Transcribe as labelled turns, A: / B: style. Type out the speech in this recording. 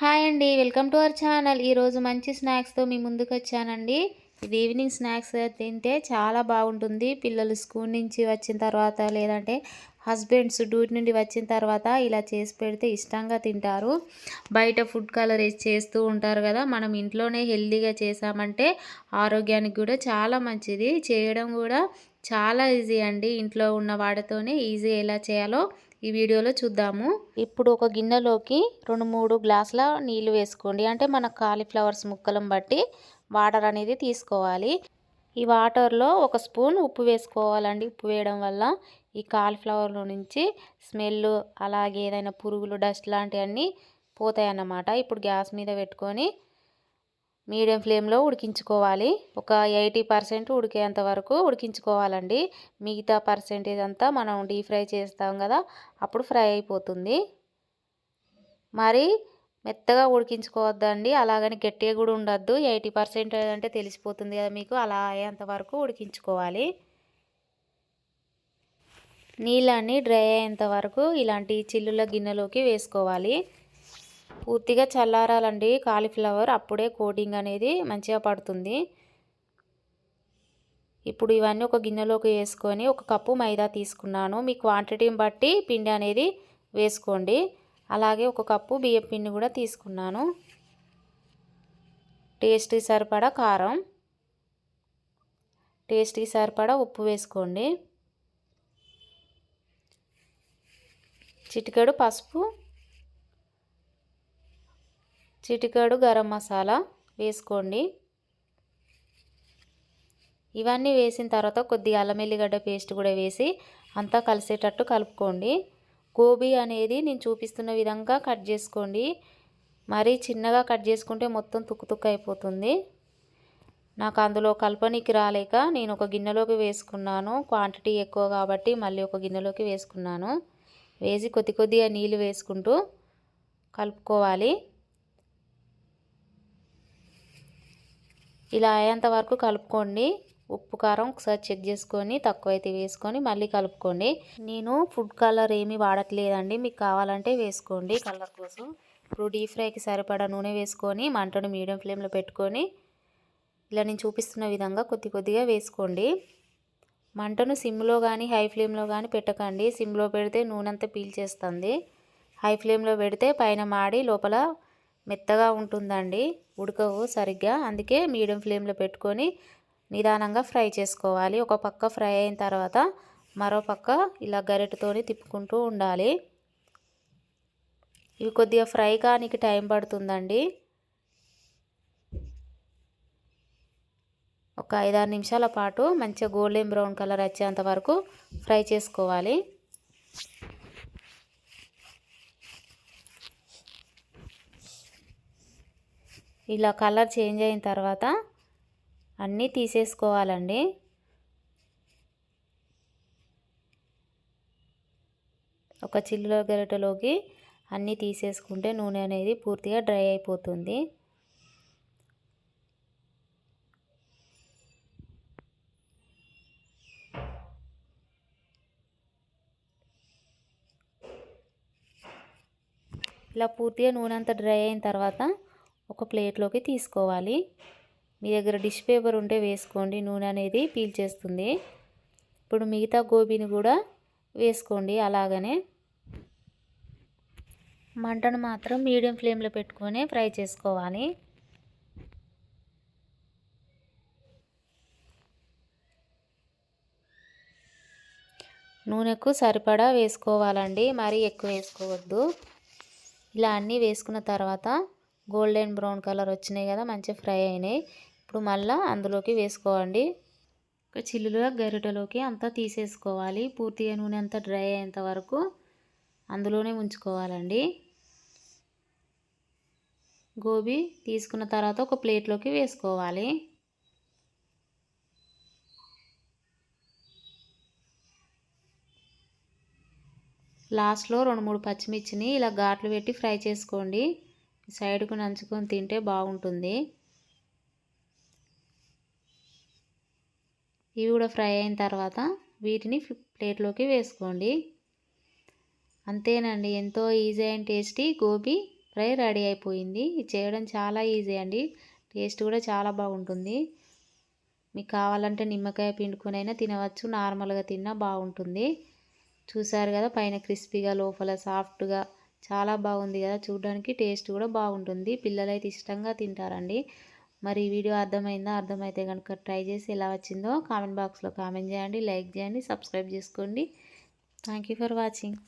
A: Hi అండి welcome to our channel. ఈరోజు మంచి స్నాక్స్తో మీ ముందుకు వచ్చానండి. ఇది ఈవినింగ్ స్నాక్స్ తింటే చాలా బాగుంటుంది. పిల్లలు స్కూల్ నుంచి వచ్చిన తర్వాత లేదంటే హస్బెండ్స్ డ్యూటీ నుండి వచ్చిన తర్వాత ఇలా చేసి పెడితే ఇష్టంగా తింటారు. బయట ఫుడ్ కలర్ చేస్తూ ఉంటారు కదా మనం ఇంట్లోనే హెల్తీగా చేసామంటే ఆరోగ్యానికి కూడా చాలా మంచిది. చేయడం కూడా చాలా ఈజీ అండి. ఇంట్లో ఉన్న వాటితోనే ఈజీ ఎలా చేయాలో ఈ వీడియోలో చూద్దాము. ఇప్పుడు ఒక గిన్నెలోకి రెండు మూడు గ్లాసుల నీళ్ళు వేసుకోండి. అంటే మన కాలీఫ్లవర్స్ ముక్కలను బట్టి వాటర్ అనేది తీసుకోవాలి. ఈ వాటర్లో ఒక స్పూన్ ఉప్పు వేసుకోవాలండి. ఉప్పు వేయడం వల్ల ఈ కాలీఫ్లవర్లో నుంచి స్మెల్ అలాగే ఏదైనా పురుగులు డస్ట్ లాంటివన్నీ పోతాయి అన్నమాట ఇప్పుడు గ్యాస్ మీద పెట్టుకొని మీడియం ఫ్లేమ్లో ఉడికించుకోవాలి. ఒక ఎయిటీ పర్సెంట్ ఉడికేంత వరకు ఉడికించుకోవాలండి. మిగతా పర్సెంటేజ్ అంతా మనం డీప్ ఫ్రై చేస్తాం కదా అప్పుడు ఫ్రై అయిపోతుంది. మరి మెత్తగా ఉడికించుకోవద్దండి. అలాగని గట్టిగా కూడా ఉండద్దు. ఎయిటీ పర్సెంట్ అంటే తెలిసిపోతుంది కదా మీకు అలా అయ్యేంత వరకు ఉడికించుకోవాలి. నీళ్ళన్నీ డ్రై అయ్యేంత వరకు ఇలాంటి చిల్లుల గిన్నెలోకి వేసుకోవాలి. పూర్తిగా చల్లారాలండి. కాలీఫ్లవర్ అప్పుడే కోటింగ్ అనేది మంచిగా పడుతుంది. ఇప్పుడు ఇవన్నీ ఒక గిన్నెలోకి వేసుకొని ఒక కప్పు మైదా తీసుకున్నాను. మీ క్వాంటిటీని బట్టి పిండి అనేది వేసుకోండి. అలాగే ఒక కప్పు బియ్యం పిండి కూడా తీసుకున్నాను. టేస్ట్కి సరిపడా కారం టేస్ట్కి సరిపడా ఉప్పు వేసుకోండి. చిటికెడు పసుపు చిటికాడు గరం మసాలా వేసుకోండి. ఇవన్నీ వేసిన తర్వాత కొద్దిగా అల్లం ఎల్లిగడ్డ పేస్ట్ కూడా వేసి అంతా కలిసేటట్టు కలుపుకోండి. గోబీ అనేది నేను చూపిస్తున్న విధంగా కట్ చేసుకోండి. మరీ చిన్నగా కట్ చేసుకుంటే మొత్తం తుక్కు తుక్కు అయిపోతుంది. నాకు అందులో కలపనికి రాలేక నేను ఒక గిన్నెలోకి వేసుకున్నాను. క్వాంటిటీ ఎక్కువ కాబట్టి మళ్ళీ ఒక గిన్నెలోకి వేసుకున్నాను. వేసి కొద్ది కొద్దిగా నీళ్ళు వేసుకుంటూ కలుపుకోవాలి. ఇలా అయ్యేంత వరకు కలుపుకోండి. ఉప్పు కారం ఒకసారి చెక్ చేసుకొని తక్కువైతే వేసుకొని మళ్ళీ కలుపుకోండి. నేను ఫుడ్ కలర్ ఏమీ వాడట్లేదండి. మీకు కావాలంటే వేసుకోండి. కలర్ కోసం ఇప్పుడు డీప్ ఫ్రైకి సరిపడా నూనె వేసుకొని మంటను మీడియం ఫ్లేమ్లో పెట్టుకొని ఇలా నేను చూపిస్తున్న విధంగా కొద్ది కొద్దిగా వేసుకోండి. మంటను సిమ్లో కానీ హై ఫ్లేమ్లో కానీ పెట్టకండి. సిమ్లో పెడితే నూనె అంతా పీల్చేస్తుంది హై ఫ్లేమ్లో పెడితే పైన మాడి లోపల మెత్తగా ఉంటుందండి ఉడకవు సరిగ్గా. అందుకే మీడియం ఫ్లేమ్లో పెట్టుకొని నిదానంగా ఫ్రై చేసుకోవాలి. ఒక పక్క ఫ్రై అయిన తర్వాత మరో పక్క ఇలా గరిటతోని తిప్పుకుంటూ ఉండాలి. ఇవి కొద్దిగా ఫ్రై కానికి టైం పడుతుందండి. ఒక ఐదారు నిమిషాల పాటు మంచిగా గోల్డెన్ బ్రౌన్ కలర్ వచ్చేంత వరకు ఫ్రై చేసుకోవాలి. ఇలా కలర్ చేంజ్ అయిన తర్వాత అన్నీ తీసేసుకోవాలండి. ఒక చిల్లుల గరిటెలోకి అన్నీ తీసేసుకుంటే నూనె అనేది పూర్తిగా డ్రై అయిపోతుంది. ఇలా పూర్తిగా నూనె అంతా డ్రై అయిన తర్వాత ఒక ప్లేట్లోకి తీసుకోవాలి. మీ దగ్గర డిష్ పేపర్ ఉంటే వేసుకోండి. నూనె అనేది పీల్చేస్తుంది ఇప్పుడు మిగతా గోబీని కూడా వేసుకోండి అలాగనే. మంటను మాత్రం మీడియం ఫ్లేమ్లో పెట్టుకొని ఫ్రై చేసుకోవాలి. నూనెకు సరిపడా వేసుకోవాలండి. మరీ ఎక్కువ వేసుకోవద్దు. ఇలా అన్నీ వేసుకున్న తర్వాత గోల్డెన్ బ్రౌన్ కలర్ వచ్చినాయి కదా మంచిగా ఫ్రై అయినాయి. ఇప్పుడు మళ్ళీ అందులోకి వేసుకోవండి ఒక చిల్లులుగా గరిటెలోకి అంతా తీసేసుకోవాలి. పూర్తిగా నూనె అంతా డ్రై అయ్యేంత వరకు అందులోనే ఉంచుకోవాలండి గోబీ తీసుకున్న తర్వాత ఒక ప్లేట్లోకి వేసుకోవాలి. లాస్ట్లో రెండు మూడు పచ్చిమిర్చిని ఇలా ఘాట్లు పెట్టి ఫ్రై చేసుకోండి. సైడ్కు నంచుకొని తింటే బాగుంటుంది. ఇవి కూడా ఫ్రై అయిన తర్వాత వీటిని ప్లేట్లోకి వేసుకోండి. అంతేనండి ఎంతో easy and tasty gobi fry ready అయిపోయింది. ఇది చేయడం చాలా ఈజీ అండి. టేస్ట్ కూడా చాలా బాగుంటుంది. మీకు కావాలంటే నిమ్మకాయ పిండుకునైనా తినవచ్చు నార్మల్గా తిన్నా బాగుంటుంది. చూసారు కదా పైన క్రిస్పీగా లోపల సాఫ్ట్గా చాలా బాగుంది కదా చూడడానికి టేస్ట్ కూడా బాగుంటుంది. పిల్లలైతే ఇష్టంగా తింటారండి. మరి ఈ వీడియో అర్థమైందా? అర్థమైతే కనుక ట్రై చేసి ఎలా వచ్చిందో కామెంట్ బాక్స్లో కామెంట్ చేయండి లైక్ చేయండి సబ్స్క్రైబ్ చేసుకోండి. Thank for watching.